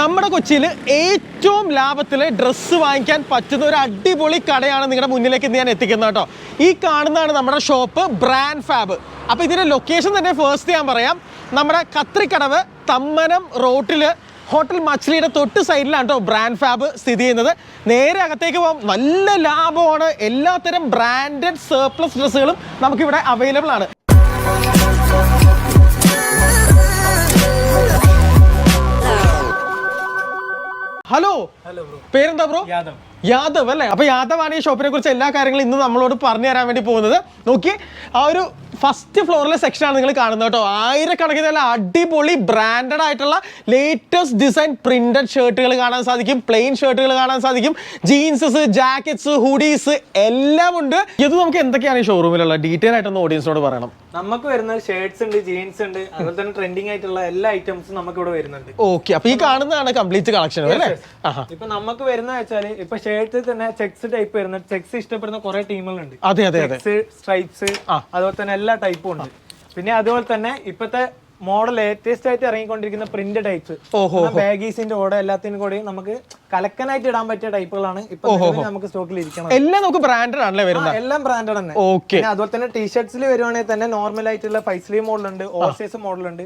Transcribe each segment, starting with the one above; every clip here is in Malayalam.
നമ്മുടെ കൊച്ചിയിൽ ഏറ്റവും ലാഭത്തിൽ ഡ്രസ്സ് വാങ്ങിക്കാൻ പറ്റുന്ന ഒരു അടിപൊളി കടയാണ് നിങ്ങളുടെ മുന്നിലേക്ക് ഞാൻ എത്തിക്കുന്നത് കേട്ടോ. ഈ കാണുന്നതാണ് നമ്മുടെ ഷോപ്പ് ബ്രാൻഡ് ഫാബ്. അപ്പോൾ ഇതിന്റെ ലൊക്കേഷൻ തന്നെ ഫേസ്റ്റ് ഞാൻ പറയാം. നമ്മുടെ കത്രിക്കടവ് തമ്മനം റോട്ടിൽ ഹോട്ടൽ മച്ചിലിയുടെ തൊട്ട് സൈഡിലാണ് കേട്ടോ ബ്രാൻഡ് ഫാബ് സ്ഥിതി ചെയ്യുന്നത്. നേരെ അകത്തേക്ക് പോകാം നല്ല ലാഭമാണ്. എല്ലാത്തരം ബ്രാൻഡഡ് സർപ്ലസ് ഡ്രസ്സുകളും നമുക്കിവിടെ അവൈലബിൾ ആണ്. ഹലോ ഹലോ പേരെന്താ ബ്രോ യാദവ്. യാദവ് അല്ലേ? അപ്പൊ യാദവ് ആണ് ഈ ഷോപ്പിനെ കുറിച്ച് എല്ലാ കാര്യങ്ങളും ഇന്ന് നമ്മളോട് പറഞ്ഞു തരാൻ വേണ്ടി പോകുന്നത്. നോക്കി ആ ഒരു ഫസ്റ്റ് ഫ്ലോറിലെ സെക്ഷൻ ആണ് നിങ്ങൾ കാണുന്നത് കേട്ടോ. ആയിരക്കണക്കിന് നല്ല അടിപൊളി ബ്രാൻഡഡ് ആയിട്ടുള്ള ലേറ്റസ്റ്റ് ഡിസൈൻ പ്രിന്റഡ് ഷർട്ടുകൾ കാണാൻ സാധിക്കും. പ്ലെയിൻ ഷർട്ടുകൾ കാണാൻ സാധിക്കും. ജീൻസസ് ജാക്കറ്റ്സ് ഹുഡീസ് എല്ലാം ഉണ്ട്. ഇത് നമുക്ക് എന്തൊക്കെയാണ് ഈ ഷോറൂമിലുള്ള ഡീറ്റെയിൽ ആയിട്ടൊന്ന് ഓഡിയൻസിനോട് പറയണം. നമുക്ക് വരുന്ന ഷർട്ട്സ് ഉണ്ട് ജീൻസ് ഉണ്ട് അതുപോലെ തന്നെ ട്രെൻഡിങ് ആയിട്ടുള്ള എല്ലാ ഐറ്റംസും നമുക്ക് ഇവിടെ വരുന്നുണ്ട്. ഓക്കെ അപ്പൊ ഈ കാണുന്നതാണ് കംപ്ലീറ്റ് കളക്ഷൻ അല്ലേ? ഇപ്പൊ നമുക്ക് വരുന്ന വെച്ചാൽ ഇപ്പൊ ഷർട്ട് തന്നെ ചെക്സ് ടൈപ്പ് വരുന്ന ചെക്സ് ഇഷ്ടപ്പെടുന്ന കുറെ ടീമുകളുണ്ട് അതെ അതെ സ്ട്രൈപ്സ് അതുപോലെ തന്നെ എല്ലാ ടൈപ്പും ഉണ്ട് പിന്നെ അതുപോലെ തന്നെ ഇപ്പത്തെ മോഡൽ ലേറ്റസ്റ്റ് ആയിട്ട് ഇറങ്ങിക്കൊണ്ടിരിക്കുന്ന പ്രിന്റ് ടൈപ്സ് ഓഹോ. ബാഗീസിന്റെ കൂടെ എല്ലാത്തിനും കൂടെയും നമുക്ക് കലക്കനായിട്ട് ഇടാൻ പറ്റിയ ടൈപ്പുകളാണ് ഇപ്പൊ നമുക്ക് സ്റ്റോക്കിൽ ഇരിക്കുന്നത് എല്ലാം നമുക്ക് ബ്രാൻഡഡ് ആണല്ലേ വരുന്നത്? എല്ലാം ബ്രാൻഡഡ് തന്നെ. ഓക്കെ അതുപോലെ തന്നെ ടീഷർട്സിൽ വരുവാണെങ്കിൽ തന്നെ നോർമൽ ആയിട്ടുള്ള സ്ലീവ് മോഡൽ ഉണ്ട് ഓവർസൈസ് മോഡൽ ഉണ്ട്.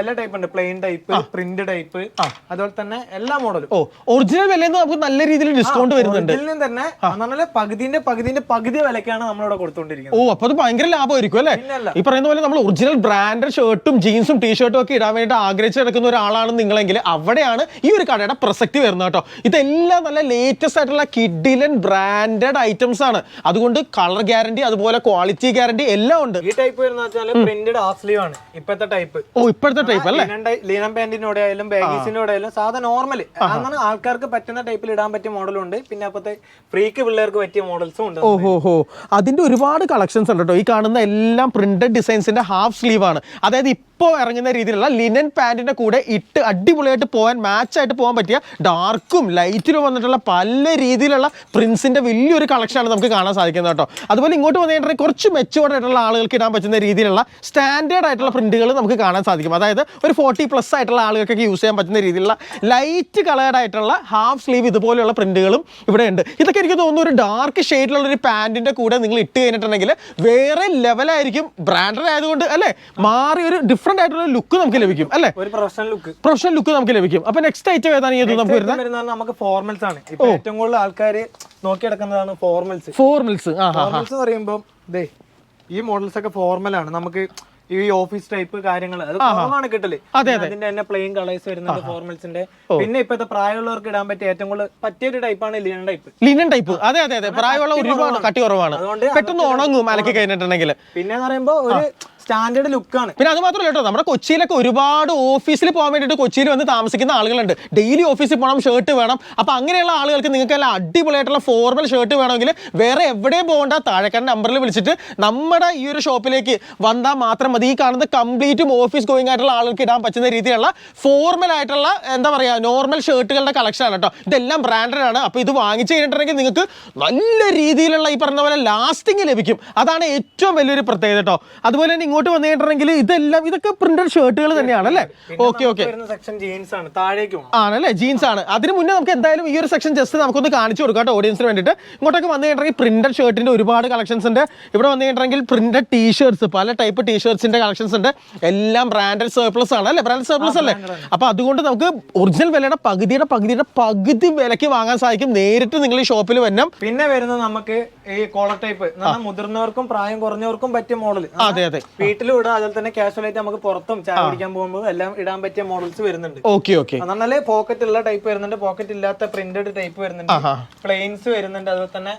എല്ലാ ടൈപ്പ് ഉണ്ട്. പ്ലെയിൻ ടൈപ്പ് പ്രിന്റ് ടൈപ്പ് അതുപോലെ തന്നെ എല്ലാ മോഡലും ഓ ഒറിജിനൽ വിലയിൽ നമുക്ക് നല്ല രീതിയിൽ ഡിസ്കൗണ്ട് വരുന്നുണ്ട്. നിന്ന് തന്നെ പറഞ്ഞാൽ പകുതിന്റെ പകുതിന്റെ പകുതി വിലക്കാണ് നമ്മളിവിടെ കൊടുത്തുകൊണ്ടിരിക്കുന്നത്. ഓ അപ്പൊ അത് ഭയങ്കര ലാഭമായിരിക്കും അല്ലേ? ഈ പറയുന്ന പോലെ നമ്മൾ ഒറിജിനൽ ബ്രാൻഡഡ് ഷർട്ടും ജീൻസും ടീഷർട്ടും ഒക്കെ ഇടാൻ വേണ്ടി ആഗ്രഹിച്ചു നടക്കുന്ന ഒരാളാണ് നിങ്ങളെങ്കിൽ അവിടെയാണ് ഈ ഒരു കടയുടെ പ്രസക്തി വരുന്നത് കേട്ടോ. ഇതെല്ലാം നല്ല ലേറ്റസ്റ്റ് ആയിട്ടുള്ള കിഡിലൻ ബ്രാൻഡഡ് ഐറ്റംസ് ആണ്. അതുകൊണ്ട് കളർ ഗ്യാരണ്ടി അതുപോലെ ക്വാളിറ്റി ഗ്യാരണ്ടി എല്ലാം ഉണ്ട്. ഈ ടൈപ്പ് വരുന്ന വെച്ചാൽ പ്രിന്റഡ് ആണ്. ഇപ്പോഴത്തെ ടൈപ്പ് ഓ ഇപ്പോഴത്തെ ടൈപ്പ് അല്ലേ? ലീനം പാന്റിനോടെ ആയാലും ബാഗീസിനോടെ ആയാലും സാധാ നോർമൽ അതാണ് ആൾക്കാർക്ക് പറ്റുന്ന ടൈപ്പിൽ ഇടാൻ പറ്റിയ മോഡലും ഉണ്ട്. പിന്നെ അപ്പത്തെ ഫ്രീക്ക് പിള്ളേർക്ക് പറ്റിയ മോഡൽസും ഉണ്ട്. ഓഹോ അതിന്റെ ഒരുപാട് കളക്ഷൻസ് ഉണ്ട് കേട്ടോ ഈ കാണുന്ന എല്ലാം പ്രിന്റഡ് ഡിസൈൻസിന്റെ ഹാഫ് സ്ലീവ് ആണ്. അതായത് ഇപ്പോൾ ഇറങ്ങുന്ന രീതിയിലുള്ള ലിനൻ പാന്റിന്റെ കൂടെ ഇട്ട് അടിപൊളിയായിട്ട് പോകാൻ മാച്ച് ആയിട്ട് പോകാൻ പറ്റിയ ഡാർക്കും ലൈറ്റിലും വന്നിട്ടുള്ള പല രീതിയിലുള്ള പ്രിൻസിന്റെ വലിയൊരു കളക്ഷനാണ് നമുക്ക് കാണാൻ സാധിക്കുന്നത് കേട്ടോ. അതുപോലെ ഇങ്ങോട്ട് വന്നിട്ടുണ്ടെങ്കിൽ കുറച്ച് മെച്ചുവേർഡ് ആയിട്ടുള്ള ആളുകൾക്ക് ഇടാൻ പറ്റുന്ന രീതിയിലുള്ള സ്റ്റാൻഡേർഡ് ആയിട്ടുള്ള പ്രിന്റുകൾ നമുക്ക് കാണാൻ സാധിക്കും. അതായത് ഒരു ഫോർട്ടി പ്ലസ് ആയിട്ടുള്ള ആളുകൾക്കൊക്കെ യൂസ് ചെയ്യാൻ പറ്റുന്ന രീതിയിലുള്ള ലൈറ്റ് കളേർഡ് ആയിട്ടുള്ള ഹാഫ് സ്ലീവ് ഇതുപോലെയുള്ള പ്രിന്റുകളും ഇവിടെ ഉണ്ട്. ഇതൊക്കെ എനിക്ക് തോന്നുന്നു ഒരു ഡാർക്ക് ഷെയ്ഡിലുള്ള ഒരു പാന്റിന്റെ കൂടെ നിങ്ങൾ ഇട്ട് കഴിഞ്ഞിട്ടുണ്ടെങ്കിൽ വേറെ ലെവലായിരിക്കും ബ്രാൻഡഡ് ആയതുകൊണ്ട് അല്ലേ? മാറി ഒരു ഡിഫറെന്റ് ആയിട്ടുള്ള ലുക്ക് നമുക്ക് ലഭിക്കും അല്ലേ? ഒരു പ്രൊഫഷണൽ ലുക്ക് പ്രൊഫഷണൽ ലുക്ക് നമുക്ക് ലഭിക്കും. അപ്പൊ നെക്സ്റ്റ് ഐറ്റം ഏതാണ് ഈ നമുക്ക് വരുന്നത്? നമുക്ക് ഫോർമൽസ് ആണ്. ഇപ്പൊ ഏറ്റവും കൂടുതൽ ആൾക്കാർ നോക്കിയെടുക്കുന്നതാണ് ഫോർമൽസ് ഫോർമൽസ് ഫോർമൽസ് എന്ന് പറയുമ്പോൾ ദേ ഈ മോഡൽസ് ഒക്കെ ഫോർമൽ ആണ്. നമുക്ക് ഈ ഓഫീസ് ടൈപ്പ് കാര്യങ്ങൾ അത് കുറവാണ് കിട്ടൽ. അതിന്റെ തന്നെ പ്ലെയിൻ കളേഴ്സ് വരുന്നുണ്ട് ഫോർമൽസിന്റെ പിന്നെ ഇപ്പോഴത്തെ പ്രായമുള്ളവർക്ക് ഇടാൻ പറ്റിയ ഏറ്റവും കൂടുതൽ പറ്റിയ പറ്റിയൊരു ടൈപ്പാണ് ലിനൻ ടൈപ്പ് ലിനൻ ടൈപ്പ് അതെ അതെ അതെ. പ്രായമുള്ള ഒരുപാട് കട്ടി കുറവാണ് അതുകൊണ്ട് പെട്ടെന്ന് ഉണങ്ങും അലക്കി കഴിഞ്ഞിട്ടുണ്ടെങ്കിൽ പിന്നെ പറയുമ്പോ ഒരു സ്റ്റാൻഡേർഡ് ലുക്കാണ് പിന്നെ അത് മാത്രമല്ല കേട്ടോ നമ്മുടെ കൊച്ചിയിലൊക്കെ ഒരുപാട് ഓഫീസിൽ പോകാൻ വേണ്ടിയിട്ട് കൊച്ചിയിൽ വന്ന് താമസിക്കുന്ന ആളുകളുണ്ട്. ഡെയിലി ഓഫീസിൽ പോകണം ഷർട്ട് വേണം. അപ്പോൾ അങ്ങനെയുള്ള ആളുകൾക്ക് നിങ്ങൾക്ക് നല്ല അടിപൊളിയായിട്ടുള്ള ഫോർമൽ ഷർട്ട് വേണമെങ്കിൽ വേറെ എവിടെയും പോകേണ്ട താഴെക്കാരൻ നമ്പറിൽ വിളിച്ചിട്ട് നമ്മുടെ ഈ ഒരു ഷോപ്പിലേക്ക് വന്നാൽ മാത്രം മതി. ഈ കാണുന്ന കംപ്ലീറ്റും ഓഫീസ് ഗോയിങ് ആയിട്ടുള്ള ആളുകൾക്ക് ഇടാൻ പറ്റുന്ന രീതിയിലുള്ള ഫോർമൽ ആയിട്ടുള്ള എന്താ പറയുക നോർമൽ ഷർട്ടുകളുടെ കളക്ഷനാണ് കേട്ടോ. ഇതെല്ലാം ബ്രാൻഡഡ് ആണ്. അപ്പോൾ ഇത് വാങ്ങിച്ചു കഴിഞ്ഞിട്ടുണ്ടെങ്കിൽ നിങ്ങൾക്ക് നല്ല രീതിയിലുള്ള ഈ പറഞ്ഞ പോലെ ലാസ്റ്റിംഗ് ലഭിക്കും. അതാണ് ഏറ്റവും വലിയൊരു പ്രത്യേകത കേട്ടോ. അതുപോലെ തന്നെ ഇങ്ങോട്ട് വന്നു കഴിഞ്ഞിട്ടുണ്ടെങ്കിൽ ഇതെല്ലാം ഇതൊക്കെ പ്രിന്റഡ് ഷർട്ടുകൾ തന്നെയാണ് അല്ലേ? ഓക്കെ ഓക്കെ ആണല്ലേ? ജീൻസ് ആണ്. അതിന് മുന്നേ നമുക്ക് എന്തായാലും ഈ ഒരു സെക്ഷൻ ജസ്റ്റ് നമുക്കൊന്ന് കാണിച്ചു കൊടുക്കാം കേട്ടോ ഓഡിയൻസിന് വേണ്ടിയിട്ട്. ഇങ്ങോട്ടൊക്കെ വന്നു കഴിഞ്ഞിട്ടുണ്ടെങ്കിൽ പ്രിന്റഡ് ഷർട്ടിന്റെ ഒരുപാട് കളക്ഷൻസ് ഉണ്ട്. ഇവിടെ വന്നു കഴിഞ്ഞിട്ടുണ്ടെങ്കിൽ പ്രിന്റഡ് ടീഷർട്സ് പല ടൈപ്പ് ടീഷർട്സിന്റെ കളക്ഷൻസ് ഉണ്ട്. എല്ലാം ബ്രാൻഡഡ് സർപ്ലസ് ആണ് അല്ലേ? ബ്രാൻഡഡ് സർപ്ലസ് അല്ലേ? അപ്പൊ അതുകൊണ്ട് നമുക്ക് ഒറിജിനൽ വിലയുടെ പകുതിയുടെ പകുതിയുടെ പകുതി വിലയ്ക്ക് വാങ്ങാൻ സാധിക്കും. നേരിട്ട് നിങ്ങൾ ഈ ഷോപ്പിൽ വന്നം പിന്നെ വരുന്നത് നമുക്ക് ഈ കോളർ ടൈപ്പ് മുതിർന്നവർക്കും പ്രായം കുറഞ്ഞവർക്കും പറ്റിയ മോഡൽ അതെ അതെ. വീട്ടിലും ഇടാം അതുപോലെ തന്നെ കാഷ്വൽ ആയിട്ട് നമുക്ക് പുറത്തും ചായ കുടിക്കാൻ പോകുമ്പോൾ എല്ലാം ഇടാൻ പറ്റിയ മോഡൽസ് വരുന്നുണ്ട്. ഓക്കെ ഓക്കെ നല്ല പോക്കറ്റ് ഉള്ള ടൈപ്പ് വരുന്നുണ്ട് പോക്കറ്റ് ഇല്ലാത്ത പ്രിന്റഡ് ടൈപ്പ് വരുന്നുണ്ട്. പ്ലെയിൻസ് വരുന്നുണ്ട് അതുപോലെ തന്നെ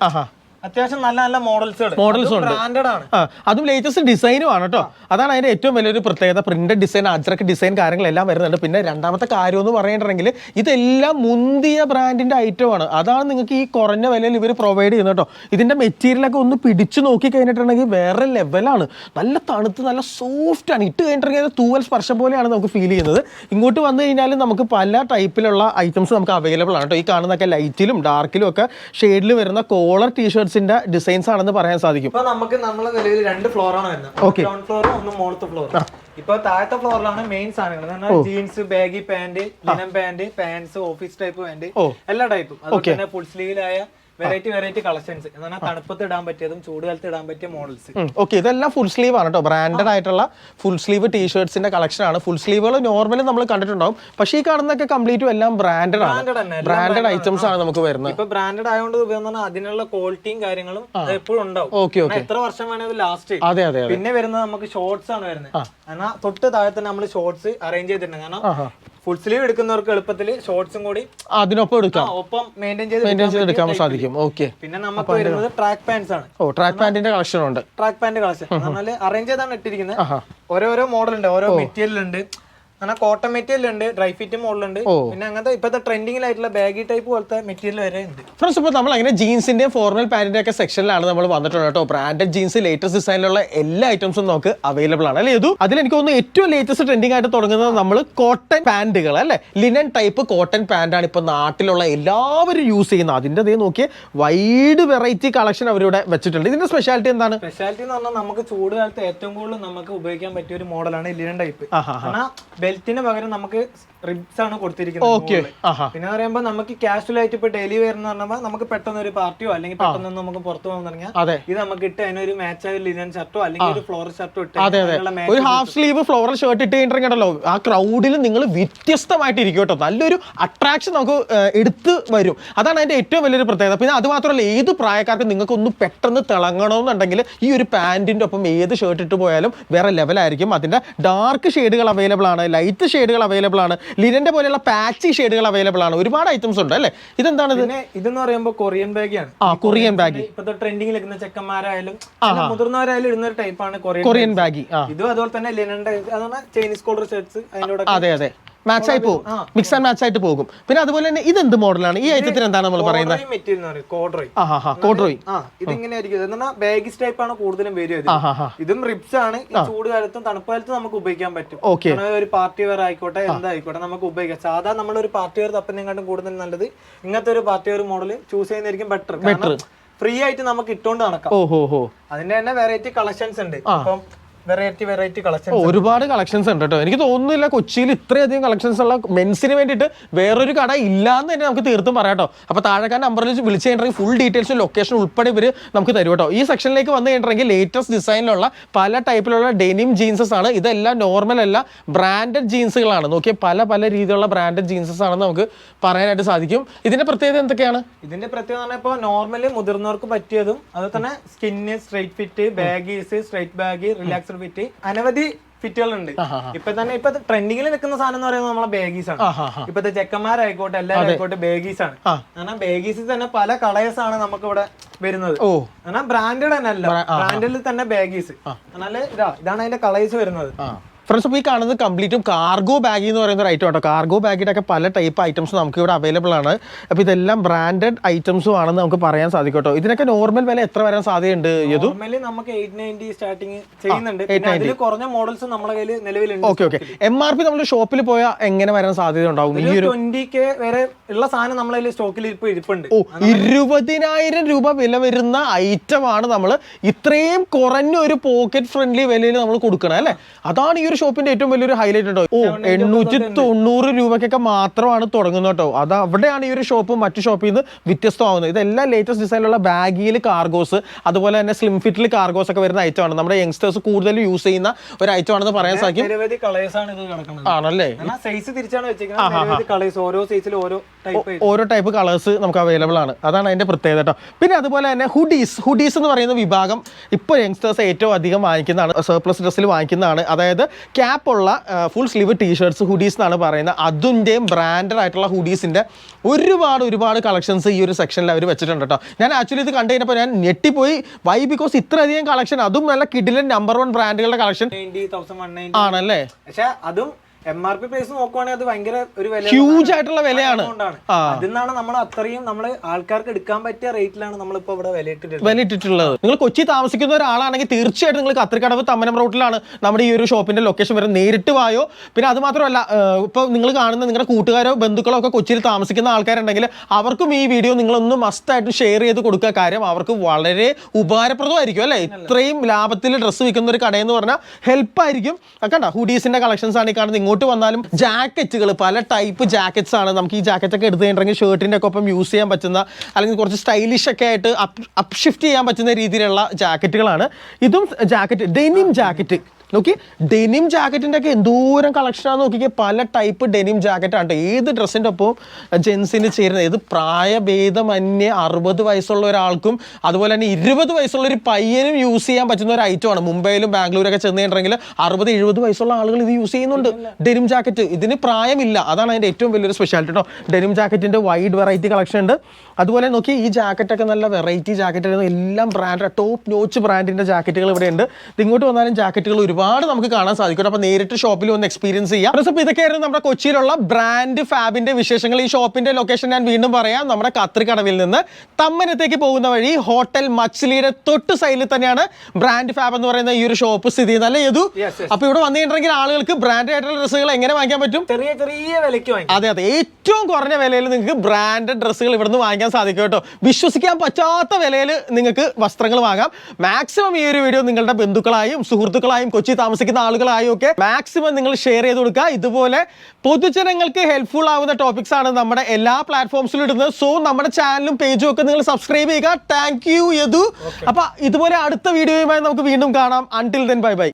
അത്യാവശ്യം നല്ല നല്ല മോഡൽസ് മോഡൽസ് ഉണ്ട്. അതും ലേറ്റസ്റ്റ് ഡിസൈനും ആണ് കേട്ടോ അതാണ് അതിന്റെ ഏറ്റവും വലിയൊരു പ്രത്യേകത. പ്രിന്റഡ് ഡിസൈൻ അജ്രക്ക് ഡിസൈൻ കാര്യങ്ങളെല്ലാം വരുന്നുണ്ട്. പിന്നെ രണ്ടാമത്തെ കാര്യം എന്ന് പറഞ്ഞിട്ടുണ്ടെങ്കിൽ ഇതെല്ലാം മുന്തിയ ബ്രാൻഡിന്റെ ഐറ്റമാണ് അതാണ് നിങ്ങൾക്ക് ഈ കുറഞ്ഞ വിലയിൽ ഇവർ പ്രൊവൈഡ് ചെയ്യുന്നത് കേട്ടോ ഇതിന്റെ മെറ്റീരിയലൊക്കെ ഒന്ന് പിടിച്ചു നോക്കി കഴിഞ്ഞിട്ടുണ്ടെങ്കിൽ വേറെ ലെവലാണ് നല്ല തണുത്ത് നല്ല സോഫ്റ്റ് ആണ്. ഇട്ട് കഴിഞ്ഞിട്ടുണ്ടെങ്കിൽ തൂവൽ സ്പർശം പോലെയാണ് നമുക്ക് ഫീൽ ചെയ്യുന്നത്. ഇങ്ങോട്ട് വന്നു കഴിഞ്ഞാൽ നമുക്ക് പല ടൈപ്പിലുള്ള ഐറ്റംസ് നമുക്ക് അവൈലബിൾ ആണ് കേട്ടോ ഈ കാണുന്നൊക്കെ ലൈറ്റിലും ഡാർക്കിലും ഒക്കെ ഷെയ്ഡിൽ വരുന്ന കോളർ ടീഷർട്സ് ടീഷർട്സിന്റെ ഡിസൈൻസ് ആണെന്ന് പറയാൻ സാധിക്കും. ഇപ്പൊ നമുക്ക് നമ്മളെ നിലവിൽ രണ്ട് ഫ്ലോറാണ് വരുന്നത്. ഓക്കെ ഗ്രൗണ്ട് ഫ്ലോറും ഒന്ന് മോളത്തെ ഫ്ലോറും ഇപ്പൊ താഴത്തെ ഫ്ലോറിലാണ് മെയിൻ സാധനങ്ങൾ. Jeans baggy pant linen pant pants office type pant. എല്ലാ ടൈപ്പും അതുപോലെ തന്നെ ഫുൾ സ്ലീവിലായ വെറൈറ്റി വെറൈറ്റി കളക്ഷൻസ് എന്നാൽ തണുപ്പത്ത് ഇടാൻ പറ്റിയതും ചൂടുകാലത്ത് ഇടാൻ പറ്റിയ മോഡൽസ് ഓക്കെ ഇതെല്ലാം ഫുൾ സ്ലീവ് ആണ് കേട്ടോ. ബ്രാൻഡഡ് ആയിട്ടുള്ള ഫുൾ സ്ലീവ് ടീഷർട്സിന്റെ കളക്ഷൻ ആണ്. ഫുൾ സ്ലീവുകൾ നോർമലി നമ്മൾ കണ്ടിട്ടുണ്ടാവും. പക്ഷേ ഈ കാണുന്നൊക്കെ കംപ്ലീറ്റും എല്ലാം ബ്രാൻഡഡ് ആണ്. ബ്രാൻഡഡ് ഐറ്റംസ് ആണ്. നമുക്ക് വരുന്നത്. ഇപ്പൊ ബ്രാൻഡഡ് ആയതുകൊണ്ട് അതിനുള്ള ക്വാളിറ്റിയും കാര്യങ്ങളും എപ്പോഴും ഉണ്ടാവും. ഓക്കെ ഓക്കെ എത്ര വർഷം വേണേലും ലാസ്റ്റ് അതെ അതെ പിന്നെ വരുന്നത് നമുക്ക് ഷോർട്സ് ആണ് വരുന്നത്. കാരണം തൊട്ട് താഴെ തന്നെ നമ്മൾ ഷോർട്സ് അറേഞ്ച് ചെയ്തിട്ടുണ്ട്. കാരണം ഫുൾ സ്ലീവ് എടുക്കുന്നവർക്ക് എളുപ്പത്തിൽ ഷോർട്സും കൂടി അതിനൊപ്പം എടുക്കാം. ഒപ്പം മെയിന്റെയിൻ ചെയ്ത് എടുക്കാൻ സാധിക്കും. ഓക്കെ പിന്നെ നമുക്ക് വരുന്നത് ട്രാക്ക് പാൻസ് ആണ്. ഓ ട്രാക്ക് പാന്റിന്റെ കളക്ഷൻ ഉണ്ട്. ട്രാക്ക് പാന്റ് കളക്ഷൻ അറേഞ്ച് ചെയ്താണ് ഇട്ടിരിക്കുന്നത്. ഓരോരോ മോഡൽ ഉണ്ട് ഓരോ മെറ്റീരിയൽ ഉണ്ട്. കാരണം കോട്ടൺ മെറ്റീരിയൽ ഉണ്ട് ഡ്രൈ ഫിറ്റ് മോഡൽ ഉണ്ട്. പിന്നെ അങ്ങനത്തെ ഇപ്പോഴത്തെ ട്രെൻഡിങ്ങിലായിട്ടുള്ള ബാഗി ടൈപ്പ് പോലത്തെ മെറ്റീരിയൽ വരെ ഉണ്ട്. ഫ്രണ്ട്സ് ഇപ്പോൾ നമ്മൾ അങ്ങനെ ജീൻസിന്റെ ഫോർമൽ പാന്റിന്റെ ഒക്കെ സെക്ഷനിലാണ് നമ്മൾ വന്നിട്ടുള്ളത് കേട്ടോ. ബ്രാൻഡഡ് ജീൻസ് ലേറ്റസ്റ്റ് ഡിസൈനിലുള്ള എല്ലാ ഐറ്റംസും നമുക്ക് അവൈലബിൾ ആണ്. അല്ലേ ഇത് അതിൽ എനിക്ക് തോന്നുന്നു ഏറ്റവും ലേറ്റസ്റ്റ് ട്രെൻഡിങ് ആയിട്ട് തുടങ്ങുന്നത് നമ്മൾ കോട്ടൺ പാന്റുകൾ അല്ലേ? ലിനൻ ടൈപ്പ് കോട്ടൺ പാന്റാണ് ഇപ്പോൾ നാട്ടിലുള്ള എല്ലാവരും യൂസ് ചെയ്യുന്നത്. അതിന്റെ അതേ നോക്കിയ വൈഡ് വെറൈറ്റി കളക്ഷൻ അവരിവിടെ വെച്ചിട്ടുണ്ട്. ഇതിന്റെ സ്പെഷ്യാലിറ്റി എന്താണ്? സ്പെഷ്യാലിറ്റി എന്ന് പറഞ്ഞാൽ നമുക്ക് ചൂട് കാലത്ത് ഏറ്റവും കൂടുതൽ നമുക്ക് ഉപയോഗിക്കാൻ പറ്റിയ ഒരു മോഡലാണ് ലിനൻ ടൈപ്പ് ബെൽറ്റിന് പകരം നമുക്ക് റിബ്സ് ആണ് കൊടുത്തിരിക്കുന്നത് ഓക്കെ പിന്നെ പറയുമ്പോൾ നമുക്ക് കാഷ്വൽ ആയിട്ട് ഇപ്പൊ ഡെയിലി വരുന്ന പറഞ്ഞാൽ നമുക്ക് പെട്ടെന്ന് ഒരു പാർട്ടിയോ അല്ലെങ്കിൽ പെട്ടെന്ന് നമുക്ക് പുറത്തു പോകാൻ തുടങ്ങിയാൽ ഇത് നമുക്ക് ഇട്ട് അതിനൊരു മാച്ച് ആയ ലിനൻ ഷർട്ടോ അല്ലെങ്കിൽ ഒരു ഫ്ലോർ ഷർട്ടോ ഇട്ട് ഒരു ഹാഫ് സ്ലീവ് ഫ്ലോറൽ ഷർട്ട് ഇട്ട് കഴിഞ്ഞിട്ടുണ്ടല്ലോ. ആ ക്രൗഡിൽ നിങ്ങൾ വ്യത്യസ്തമായിട്ട് ഇരിക്കും കേട്ടോ. നല്ലൊരു അട്രാക്ഷൻ നമുക്ക് എടുത്ത് വരും. അതാണ് അതിന്റെ ഏറ്റവും വലിയൊരു പ്രത്യേകത. പിന്നെ അത് മാത്രമല്ല ഏത് പ്രായക്കാർക്കും നിങ്ങൾക്ക് ഒന്ന് പെട്ടെന്ന് തിളങ്ങണമെന്നുണ്ടെങ്കിൽ ഈ ഒരു പാന്റിന്റെ ഒപ്പം ഏത് ഷർട്ട് ഇട്ട് പോയാലും വേറെ ലെവലായിരിക്കും അതിന്റെ ഡാർക്ക് ഷെയ്ഡുകൾ അവൈലബിൾ ആണ്. ലൈറ്റ് ഷെയ്ഡുകൾ അവൈലബിൾ ആണ്. ലിനന്റെ പോലെയുള്ള പാച്ചി ഷെയ്ഡുകൾ അവൈലബിൾ ആണ്. ഒരുപാട് ഐറ്റംസ് ഉണ്ട് അല്ലേ? ഇതെന്താണ് ഇത് ഇതെന്ന് പറയുമ്പോൾ കൊറിയൻ ബാഗാണ് ആ കൊറിയൻ ബാഗ് ഇപ്പോഴത്തെ ട്രെൻഡിങ്ങിൽ നിൽക്കുന്ന ചെക്കന്മാരായാലും മുതിർന്നവരായാലും ഇടുന്ന ഒരു ടൈപ്പാണ് കൊറിയൻ ബാഗി ഇതും അതുപോലെ തന്നെ ലിനന്റെ അതാണ് ചൈനീസ് കോളർ ഷർട്ട്സ് അതിന്റെ അതെ. അതെ മാച്ച് ആയി പോകും. മിക്സ് ആൻഡ് മാച്ച് ആയിട്ട് പോകും. പിന്നെ അതുപോലെ തന്നെ ഇത് എന്ത് മോഡലാണ് ഈ ഐറ്റത്തിന് എന്താണ് നമ്മൾ പറയുന്നത്? കോഡ്രോയ് ഇതിങ്ങനെ ബാഗിസ് ടൈപ്പ് ആണ് കൂടുതലും ഹാ ഇതും റിപ്സ് ആണ്. ചൂട് കാലത്തും തണുപ്പ് കാലത്തും നമുക്ക് ഉപയോഗിക്കാൻ പറ്റും. ഒരു പാർട്ടി വെയർ ആയിക്കോട്ടെ എന്തായിക്കോട്ടെ നമുക്ക് ഉപയോഗിക്കാം. സാധാരണ നമ്മൾ ഒരു പാർട്ടി വെയർ തപ്പിനെക്കാട്ടും കൂടുതൽ നല്ലത് ഇങ്ങനത്തെ ഒരു പാർട്ടി വെയർ മോഡൽ ചൂസ് ചെയ്യുന്നതായിരിക്കും ബെറ്റർ ഫ്രീ ആയിട്ട് നമുക്ക് ഇട്ടുകൊണ്ട് നടക്കാം. അതിന്റെ തന്നെ വെറൈറ്റി കളക്ഷൻസ് ഉണ്ട്. ഇപ്പം വെറൈറ്റി വെറൈറ്റി ഓ, ഒരുപാട് കളക്ഷൻസ് ഉണ്ട് കേട്ടോ. എനിക്ക് തോന്നുന്നില്ല കൊച്ചിയിൽ ഇത്രയധികം കളക്ഷൻസ് ഉള്ള മെൻസിന് വേണ്ടിയിട്ട് വേറൊരു കട ഇല്ലാന്ന് തന്നെ നമുക്ക് തീർത്തും പറയാം കേട്ടോ. അപ്പോൾ താഴെക്കാൻ നമ്പറിൽ വിളിച്ച് കഴിഞ്ഞിട്ടുണ്ടെങ്കിൽ ഫുൾ ഡീറ്റെയിൽസും ലൊക്കേഷൻ ഉൾപ്പെടെ ഇവർ നമുക്ക് തരും കേട്ടോ. ഈ സെക്ഷനിലേക്ക് വന്നു കഴിഞ്ഞിട്ടുണ്ടെങ്കിൽ ലേറ്റസ്റ്റ് ഡിസൈനിലുള്ള പല ടൈപ്പിലുള്ള ഡെനിം ജീൻസസ് ആണ്. ഇതെല്ലാം നോർമൽ അല്ല ബ്രാൻഡഡ് ജീൻസുകളാണ് നോക്കിയാൽ പല പല രീതിയിലുള്ള ബ്രാൻഡഡ് ജീൻസസ് ആണെന്ന് നമുക്ക് പറയാനായിട്ട് സാധിക്കും. ഇതിന്റെ പ്രത്യേകത എന്തൊക്കെയാണ്? ഇതിന്റെ പ്രത്യേകത എന്ന് പറഞ്ഞാൽ ഇപ്പോൾ നോർമലി മുതിർന്നവർക്ക് പറ്റിയതും അതുപോലെ തന്നെ skin straight fit baggies straight bag relaxer fit അനവധി ഫിറ്റുകളുണ്ട്. ഇപ്പൊ തന്നെ ഇപ്പൊ ട്രെൻഡിങ്ങിൽ നിൽക്കുന്ന സാധനം എന്ന് പറയുന്നത് നമ്മളെ ബേഗീസ് ആണ്. ഇപ്പത്തെ ചെക്കന്മാരായിക്കോട്ടെ എല്ലാവരും ആയിക്കോട്ടെ ബേഗീസ് ആണ്. കാരണം ബേഗീസിൽ തന്നെ പല കളേഴ്സ് ആണ് നമുക്ക് ഇവിടെ വരുന്നത് കാരണം ബ്രാൻഡഡ് തന്നെ അല്ല ബ്രാൻഡിൽ തന്നെ ബേഗീസ് എന്നാൽ ഇതാ ഇതാണ് അതിന്റെ കളേഴ്സ് വരുന്നത്. ഫ്രണ്ട്സ് അപ്പോൾ ഈ കാണുന്നത് കംപ്ലീറ്റും കാർഗോ ബാഗ് എന്ന് പറയുന്ന ഒരു ഐറ്റം കേട്ടോ കാർഗോ ബാഗിന്റെ ഒക്കെ പല ടൈപ്പ് ഐറ്റംസ് നമുക്ക് ഇവിടെ അവൈലബിൾ ആണ്. അപ്പോൾ ഇതെല്ലാം ബ്രാൻഡഡ് ഐറ്റംസും ആണെന്ന് നമുക്ക് പറയാൻ സാധിക്കും കേട്ടോ ഇതിനൊക്കെ നോർമൽ വില എത്ര വരാൻ സാധ്യതയുണ്ട് നോർമലി നമുക്ക് സ്റ്റാർട്ടിങ് ചെയ്യുന്നുണ്ട്. കുറഞ്ഞ മോഡൽസ് നമ്മുടെ കയ്യിൽ നിലവിലുണ്ട്. Okay okay M R P നമ്മൾ ഷോപ്പിൽ പോയാൽ എങ്ങനെ വരാൻ സാധ്യത ഉണ്ടാവും? ഈ ഒരു ട്വന്റി കെ വരെ ഉള്ള സാധനം നമ്മളെ സ്റ്റോക്കിൽ ഇപ്പൊ ഇരിപ്പുണ്ട്. ഓ ഇരുപതിനായിരം രൂപ വില വരുന്ന ഐറ്റം ആണ് നമ്മൾ ഇത്രയും കുറഞ്ഞ ഒരു പോക്കറ്റ് ഫ്രണ്ട്ലി വിലയിൽ നമ്മൾ കൊടുക്കണം അല്ലേ? അതാണ് ഈ ഒരു ഷോപ്പിന്റെ ഏറ്റവും വലിയൊരു ഹൈലൈറ്റ് ഉണ്ടാവും ഓ എണ്ണൂറ്റി തൊണ്ണൂറ് രൂപയ്ക്കൊക്കെ മാത്രമാണ് തുടങ്ങുന്നത് കേട്ടോ. അത് അവിടെയാണ് ഈ ഒരു ഷോപ്പ് മറ്റു ഷോപ്പിൽ നിന്ന് വ്യത്യസ്തമാകുന്നത് ഇതെല്ലാം ലേറ്റസ്റ്റ് ഡിസൈനിലുള്ള ബാഗിയിൽ കാർഗോസ് അതുപോലെ തന്നെ സ്ലിം ഫിറ്റിൽ കാർഗോസ് ഒക്കെ വരുന്ന ഐറ്റം ആണ്. നമ്മുടെ യങ്സ്റ്റേഴ്സ് കൂടുതൽ യൂസ് ചെയ്യുന്ന ഒരു ഐറ്റം ആണെന്ന് പറയാൻ സാധിക്കും. ആണല്ലേ? ഓരോ ടൈപ്പ് കളേഴ്സ് നമുക്ക് അവൈലബിൾ ആണ്. അതാണ് അതിന്റെ പ്രത്യേകത കേട്ടോ. പിന്നെ അതുപോലെ തന്നെ ഹുഡീസ് ഹുഡീസ് എന്ന് പറയുന്ന വിഭാഗം ഇപ്പോൾ യങ്സ്റ്റേഴ്സ് ഏറ്റവും അധികം വാങ്ങിക്കുന്നതാണ്. സർപ്ലസ് ഡ്രസ്സിൽ വാങ്ങിക്കുന്നതാണ്. അതായത് ക്യാപ്പ് ഉള്ള ഫുൾ സ്ലീവ് ടീഷർട്സ് ഹുഡീസ് എന്നാണ് പറയുന്നത്. അതിന്റെയും ബ്രാൻഡഡ് ആയിട്ടുള്ള ഹുഡീസിന്റെ ഒരുപാട് ഒരുപാട് കളക്ഷൻസ് ഈ ഒരു സെക്ഷനിൽ അവർ വെച്ചിട്ടുണ്ട് കേട്ടോ ഞാൻ ആക്ച്വലി ഇത് കണ്ടു കഴിഞ്ഞപ്പോൾ ഞാൻ ഞെട്ടിപ്പോയി. വൈ ബിക്കോസ് ഇത്രയധികം കളക്ഷൻ അതും നല്ല കിഡിലൻ നമ്പർ വൺ ബ്രാൻഡുകളുടെ കളക്ഷൻ ആണല്ലേ? പക്ഷേ അതും എം ആർ പി പ്രൈസ് നോക്കുവാണെങ്കിൽ അത് ഭയങ്കര ഒരു വില ഹ്യൂജ് ആയിട്ടുള്ള വിലയാണ്. അതിന്നാണ് നമ്മൾ അത്രയും നമ്മൾ ആൾക്കാർക്ക് എടുക്കാൻ പറ്റിയ റേറ്റിലാണ് നമ്മളിപ്പോ ഇവിടെ വില ഇട്ടിട്ടുള്ളത് നിങ്ങൾ കൊച്ചി താമസിക്കുന്ന ഒരാളാണെങ്കിൽ തീർച്ചയായിട്ടും നിങ്ങൾ കത്രിക്കടവ് തമ്മനം റോട്ടിലാണ് നമ്മുടെ ഈ ഒരു ഷോപ്പിന്റെ ലൊക്കേഷൻ വരെ നേരിട്ട് വായോ. പിന്നെ അത് മാത്രമല്ല ഇപ്പോൾ നിങ്ങൾ കാണുന്ന നിങ്ങളുടെ കൂട്ടുകാരോ ബന്ധുക്കളോ ഒക്കെ കൊച്ചിയിൽ താമസിക്കുന്ന ആൾക്കാരുണ്ടെങ്കിൽ അവർക്കും ഈ വീഡിയോ നിങ്ങളൊന്ന് മസ്റ്റായിട്ട് ഷെയർ ചെയ്ത് കൊടുക്കുക. കാര്യം അവർക്ക് വളരെ ഉപകാരപ്രദമായിരിക്കും അല്ലേ? ഇത്രയും ലാഭത്തിൽ ഡ്രസ്സ് വിൽക്കുന്ന ഒരു കടയെന്ന് പറഞ്ഞാൽ ഹെൽപ്പായിരിക്കും കണ്ട? ഹുഡീസിന്റെ കളക്ഷൻസ് ആണ് ഈ കാണുന്നത്. ഇങ്ങോട്ട് വന്നാലും ജാക്കറ്റുകൾ പല ടൈപ്പ് ജാക്കറ്റ്സ് ആണ്. നമുക്ക് ഈ ജാക്കറ്റ് ഒക്കെ എടുത്തു കഴിഞ്ഞിട്ടുണ്ടെങ്കിൽ ഷർട്ടിന്റെ ഒക്കെ ഒപ്പം യൂസ് ചെയ്യാൻ പറ്റുന്ന അല്ലെങ്കിൽ കുറച്ച് സ്റ്റൈലിഷ് ഒക്കെ ആയിട്ട് അപ് അപ്ഷിഫ്റ്റ് ചെയ്യാൻ പറ്റുന്ന രീതിയിലുള്ള ജാക്കറ്റുകളാണ് ഇതും ജാക്കറ്റ് ഡെനിം ജാക്കറ്റ് നോക്കി ഡെനിം ജാക്കറ്റിന്റെ ഒക്കെ എന്തോരം കളക്ഷൻ ആണ് നോക്കിക്കേ പല ടൈപ്പ് ഡെനിം ജാക്കറ്റാണ്. ഏത് ഡ്രസ്സിന്റെ ഒപ്പം ജെൻസിന് ചേരുന്നത്? ഏത് പ്രായഭേദമന്യേ അറുപത് വയസ്സുള്ള ഒരാൾക്കും അതുപോലെ തന്നെ ഇരുപത് വയസ്സുള്ള ഒരു പയ്യനും യൂസ് ചെയ്യാൻ പറ്റുന്ന ഒരു ഐറ്റം ആണ്. മുംബൈയിലും ബാംഗ്ലൂരൊക്കെ ചെന്ന് കഴിഞ്ഞിട്ടുണ്ടെങ്കിൽ അറുപത് എഴുപത് വയസ്സുള്ള ആളുകൾ ഇത് യൂസ് ചെയ്യുന്നുണ്ട്. ഡെനിം ജാക്കറ്റ് ഇതിന് പ്രായമില്ല. അതാണ് അതിന്റെ ഏറ്റവും വലിയൊരു സ്പെഷ്യാലിറ്റി കേട്ടോ ഡെനിം ജാക്കറ്റിന്റെ വൈഡ് വെറൈറ്റി കളക്ഷൻ ഉണ്ട്. അതുപോലെ നോക്കി ഈ ജാക്കറ്റൊക്കെ നല്ല വെറൈറ്റി ജാക്കറ്റ് എല്ലാം ബ്രാൻഡ് ടോപ്പ് നോച്ച് ബ്രാൻഡിന്റെ ജാക്കറ്റുകൾ ഇവിടെ ഉണ്ട് ഇത് ഇങ്ങോട്ട് വന്നാലും ജാക്കറ്റുകൾ ഒരുപാട് നമുക്ക് കാണാൻ സാധിക്കും. അപ്പോൾ നേരിട്ട് ഷോപ്പിൽ ഒന്ന് എക്സ്പീരിയൻസ് ചെയ്യാം. അപ്പോൾ ഇതൊക്കെയായിരുന്നു നമ്മുടെ കൊച്ചിയിലുള്ള ബ്രാൻഡ് ഫാബിന്റെ വിശേഷങ്ങൾ. ഈ ഷോപ്പിന്റെ ലൊക്കേഷൻ ഞാൻ വീണ്ടും പറയാം. നമ്മുടെ കത്രിക്കടവിൽ നിന്ന് തമ്മനത്തേക്ക് പോകുന്ന വഴി ഹോട്ടൽ മച്ചിലിയുടെ തൊട്ട് സൈഡിൽ തന്നെയാണ് ബ്രാൻഡ് ഫാബ് എന്ന് പറയുന്ന ഈ ഒരു ഷോപ്പ് സ്ഥിതി ചെയ്യുന്നത്. അല്ലേ yes. അപ്പോൾ ഇവിടെ വന്നിട്ടുണ്ടെങ്കിൽ ആളുകൾക്ക് ബ്രാൻഡ് ആയിട്ടുള്ള ഡ്രസ്സുകൾ എങ്ങനെ വാങ്ങിക്കാൻ പറ്റും? ചെറിയ ചെറിയ വിലയ്ക്ക് വാങ്ങി അതെ അതെ. ഏറ്റവും കുറഞ്ഞ വിലയിൽ നിങ്ങൾക്ക് ബ്രാൻഡഡ് ഡ്രസ്സുകൾ ഇവിടുന്ന് വാങ്ങിക്കാൻ സാധിക്കും കേട്ടോ. വിശ്വസിക്കാൻ പറ്റാത്ത വിലയിൽ നിങ്ങൾക്ക് വസ്ത്രങ്ങൾ വാങ്ങാം. മാക്സിമം ഈ ഒരു വീഡിയോ നിങ്ങളുടെ ബന്ധുക്കളായും സുഹൃത്തുക്കളായും കൊച്ചി താമസിക്കുന്ന ആളുകളായും ഒക്കെ മാക്സിമം നിങ്ങൾ ഷെയർ ചെയ്ത് കൊടുക്കുക. ഇതുപോലെ പൊതുജനങ്ങൾക്ക് ഹെൽപ്ഫുൾ ആവുന്ന ടോപ്പിക്സ് ആണ് നമ്മുടെ എല്ലാ പ്ലാറ്റ്ഫോംസിലും ഇടുന്നത്. സോ നമ്മുടെ ചാനലും പേജും ഒക്കെ നിങ്ങൾ സബ്സ്ക്രൈബ് ചെയ്യുക. താങ്ക് യു യദു അപ്പൊ ഇതുപോലെ അടുത്ത വീഡിയോയുമായി നമുക്ക് വീണ്ടും കാണാം. Until then bye bye